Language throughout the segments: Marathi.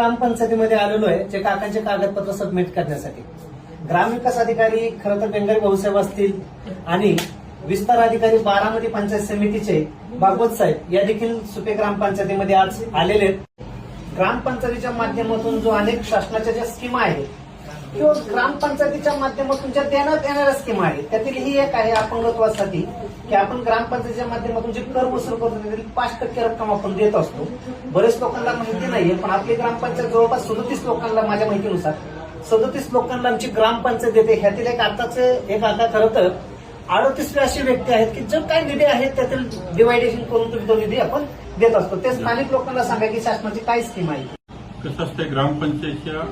ग्रामपंचायतीमध्ये आलेलो आहे जे काकांचे कागदपत्र सबमिट करण्यासाठी. ग्रामविकास अधिकारी खरं तर बेंगाली भाऊसाहेब असतील आणि विस्तार अधिकारी बारामती पंचायत समितीचे भागवत साहेब या देखील सुपे ग्रामपंचायतीमध्ये आज आलेले आहेत. ग्रामपंचायतीच्या माध्यमातून जो अनेक शासनाच्या ज्या स्कीमा आहेत किंवा ग्रामपंचायतीच्या माध्यमातून ज्या देण्यात येणाऱ्या स्कीम आहेत त्यातील ही एक आहे अपंगत्वासाठी की आपण ग्रामपंचायतीच्या माध्यमातून जे कर वसूल करतो त्यातील पाच टक्के रक्कम आपण देत असतो. बरेच लोकांना माहिती नाहीये पण आपली ग्रामपंचायत जवळपास सदतीस लोकांना माझ्या माहितीनुसार सदतीस लोकांना आमची ग्रामपंचायत देते. ह्यातील एक आताचे एक आता खरं तर अडतीस असे व्यक्ती आहेत की जो काही निधी आहेत त्यातील डिवायडेशन करून तुम्ही तो निधी आपण देत असतो. ते स्थानिक लोकांना सांगा की शासनाची काय स्कीम आहे. कसं असतंय ग्रामपंचायतच्या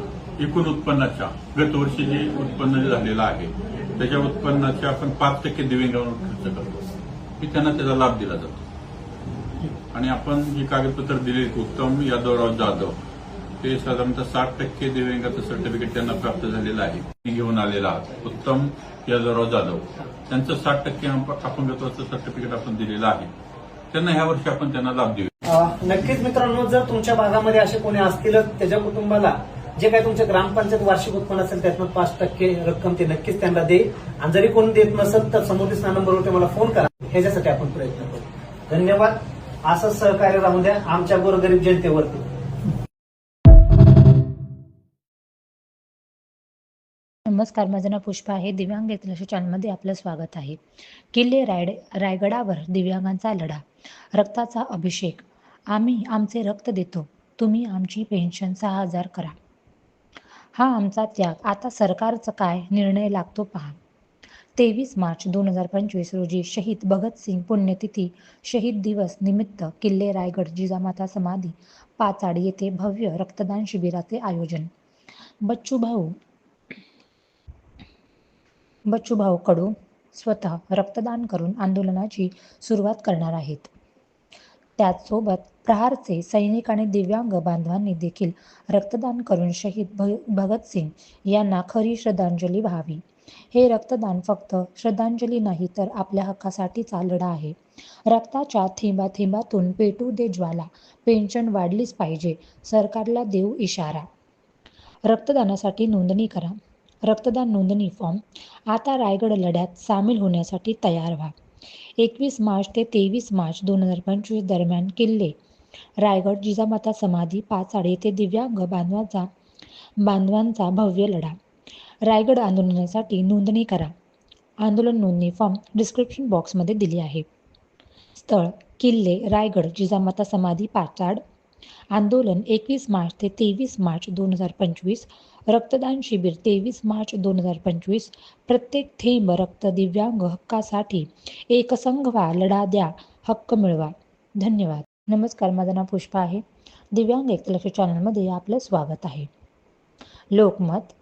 एकूण उत्पन्नाच्या गतवर्षी जे उत्पन्न झालेलं आहे त्याच्या उत्पन्नाचे आपण पाच टक्के दिव्यांगावर खर्च करतो. की त्यांना त्याचा लाभ दिला जातो. आणि आपण जी कागदपत्र दिली उत्तम यादवराव जाधव ते साधारणतः साठ टक्के दिव्यांगाचं सर्टिफिकेट त्यांना प्राप्त झालेलं आहे. घेऊन आलेला आहात. उत्तम यादवराव जाधव त्यांचं साठ टक्के अपंगत्वाचं सर्टिफिकेट आपण दिलेलं आहे. त्यांना ह्या वर्षी आपण त्यांना लाभ देऊ. नक्कीच मित्रांनो जर तुमच्या भागामध्ये असे कोणी असतीलच त्याच्या कुटुंबाला जे काही तुमच्या ग्रामपंचायत वार्षिक उत्पन्न असेल त्यातनं पाच टक्के रक्कम ते नक्कीच त्यांना दे आणि जरी कोणी देत नसेल तर समोर दिसणार नंबरवरती मला फोन करा. ह्याच्यासाठी आपण प्रयत्न करू. धन्यवाद. असंच सहकार्य राहू द्या आमच्या गोरगरीब जनतेवरती. नमस्कार माझं नाव पुष्पा आहे. दिव्यांग एकलक्ष चॅनलमध्ये आपलं स्वागत आहे. किल्ले रायड रायगडावर दिव्यांगांचा लढा रक्ताचा अभिषेक आम्ही आमचे रक्त देतो. तुम्ही आमची पेन्शन सहा हजार करा. हा आमचा त्याग. आता सरकारचा काय निर्णय लागतो पहा. तेवीस मार्च दोन हजार पंचवीस रोजी शहीद भगतसिंग पुण्यतिथी शहीद दिवस निमित्त किल्ले रायगड जिजामाता समाधी पाचाड येथे भव्य रक्तदान शिबिराचे आयोजन. बच्चू भाऊ बच्चूभाऊ कडू स्वतः रक्तदान करून आंदोलनाची सुरुवात करणार आहेत. त्याचसोबत प्रहारचे सैनिक आणि दिव्यांग बांधवांनी देखील रक्तदान करून शहीद भ भगतसिंग यांना खरी श्रद्धांजली व्हावी. हे रक्तदान फक्त श्रद्धांजली नाही तर आपल्या हक्कासाठीचा लढा आहे. रक्ताच्या थेंबा थेंबातून पेटू दे ज्वाला पेन्शन वाढलीच पाहिजे सरकारला देऊ इशारा. रक्तदानासाठी नोंदणी करा. रक्तदान नोंदणी फॉर्म आता रायगड लढ्यात सामील होण्यासाठी तयार व्हा. एकवीस मार्च ते तेवीस मार्च दोन हजार पंचवीस दरम्यान किल्ले रायगड जिजामाता समाधी पाचाड येथे दिव्यांग बांधवांचा बांधवांचा भव्य लढा. रायगड आंदोलनासाठी नोंदणी करा. आंदोलन नोंदणी फॉर्म डिस्क्रिप्शन बॉक्समध्ये दिली आहे. स्थळ किल्ले रायगड जिजामाता समाधी पाचाड आंदोलन एकवीस मार्च ते तेवीस मार्च दोन हजार पंचवीस. रक्तदान शिबिर तेवीस मार्च दोन हजार पंचवीस. प्रत्येक थेंब रक्त दिव्यांग हक्कासाठी एकसंघ व्हा लढा द्या. हक्क मिळवा. धन्यवाद. नमस्कार माझं नाव पुष्पा आहे. दिव्यांग एकलक्ष चॅनलमध्ये आपलं स्वागत आहे. लोकमत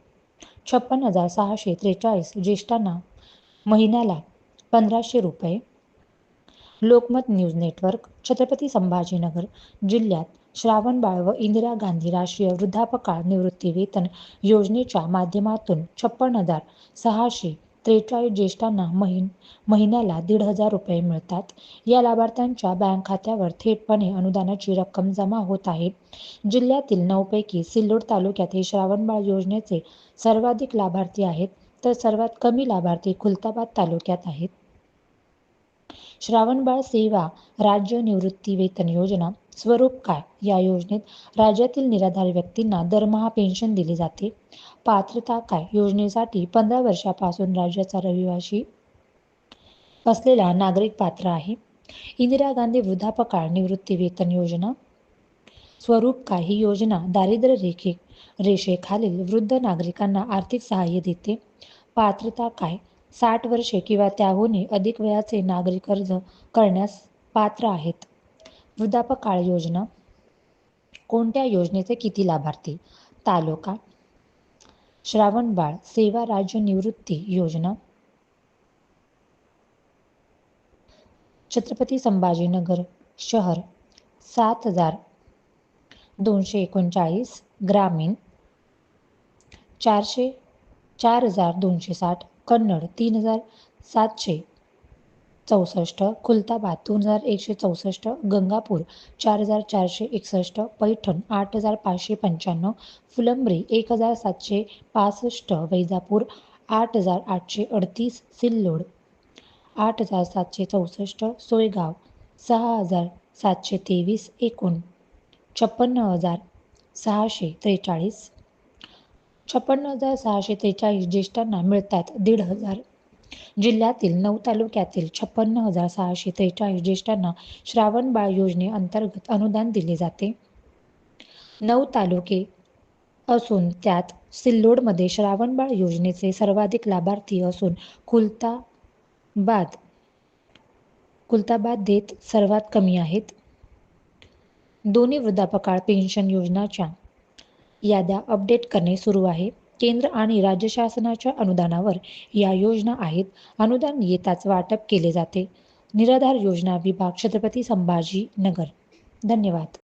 छप्पन हजार सहाशे त्रेचाळीस ज्येष्ठांना महिन्याला पंधराशे रुपये. लोकमत न्यूज नेटवर्क छत्रपती संभाजीनगर जिल्ह्यात श्रावणबाळ व इंदिरा गांधी राष्ट्रीय वृद्धापकाळ निवृत्ती वेतन योजनेच्या माध्यमातून छप्पन हजार सहाशे त्रेचाळीस ज्येष्ठांना महिन महिन्याला दीड हजार रुपये मिळतात. या लाभार्थ्यांच्या बँक खात्यावर थेटपणे अनुदानाची रक्कम जमा होत आहे. जिल्ह्यातील नऊपैकी सिल्लोड तालुक्यात हे श्रावणबाळ योजनेचे सर्वाधिक लाभार्थी आहेत तर सर्वात कमी लाभार्थी खुलताबाद तालुक्यात आहेत. श्रावणबाळ सेवा राज्य निवृत्ती वेतन योजना स्वरूप काय? या योजनेत राज्यातील निराधार व्यक्तींना दरमहा पेन्शन दिली जाते. पात्रता काय? योजनेसाठी पंधरा वर्षापासून राज्याचा रविवासी असलेला नागरिक पात्र आहे. इंदिरा गांधी वृद्धापकाळ निवृत्ती वेतन योजना. स्वरूप काय? ही योजना दारिद्र्य रेखे रेषेखालील वृद्ध नागरिकांना आर्थिक सहाय्य देते. पात्रता काय? साठ वर्षे किंवा त्याहूनही अधिक वयाचे नागरिक अर्ज करण्यास पात्र आहेत. वृद्धापकाळ योजना. कोणत्या योजनेचे किती लाभार्थी? तालुका. श्रावणबाळ सेवा राज्य निवृत्ती योजना. छत्रपती संभाजीनगर शहर सात हजार दोनशे एकोणचाळीस ग्रामीण. चारशे चार हजार दोनशे साठ कन्नड तीन हजार सातशे चौसष्ट खुलताबाद दोन हजार एकशे चौसष्ट गंगापूर चार हजार चारशे एकसष्ट पैठण आठ हजार पाचशे पंच्याण्णव फुलंब्री एक हजार सातशे पासष्ट वैजापूर आठ हजार आठशे अडतीस सिल्लोड आठ हजार सातशे चौसष्ट सोयगाव सहा हजार सातशे तेवीस एकूण छप्पन्न हजार सहाशे त्रेचाळीस. छप्पन्न हजार सहाशे त्रेचाळीस ज्येष्ठांना मिळतात दीड हजार जिल्ह्यातील नऊ तालुक्यातील छप्पन्न हजार सहाशे त्रेचाळीस ज्येष्ठांना श्रावण बाळ योजनेअंतर्गत अनुदान दिले जाते. नऊ तालुके असून त्यात सिल्लोडमध्ये श्रावणबाळ योजनेचे सर्वाधिक लाभार्थी असून खुलताबाद खुलताबाद देत सर्वात कमी आहेत. दोन्ही वृद्धापकाळ पेन्शन योजनाच्या याद्या अपडेट करणे सुरू आहे. केंद्र आणि राज्य शासनाच्या अनुदानावर या योजना आहेत. अनुदान येताच वाटप केले जाते. निराधार योजना विभाग छत्रपती संभाजी नगर धन्यवाद.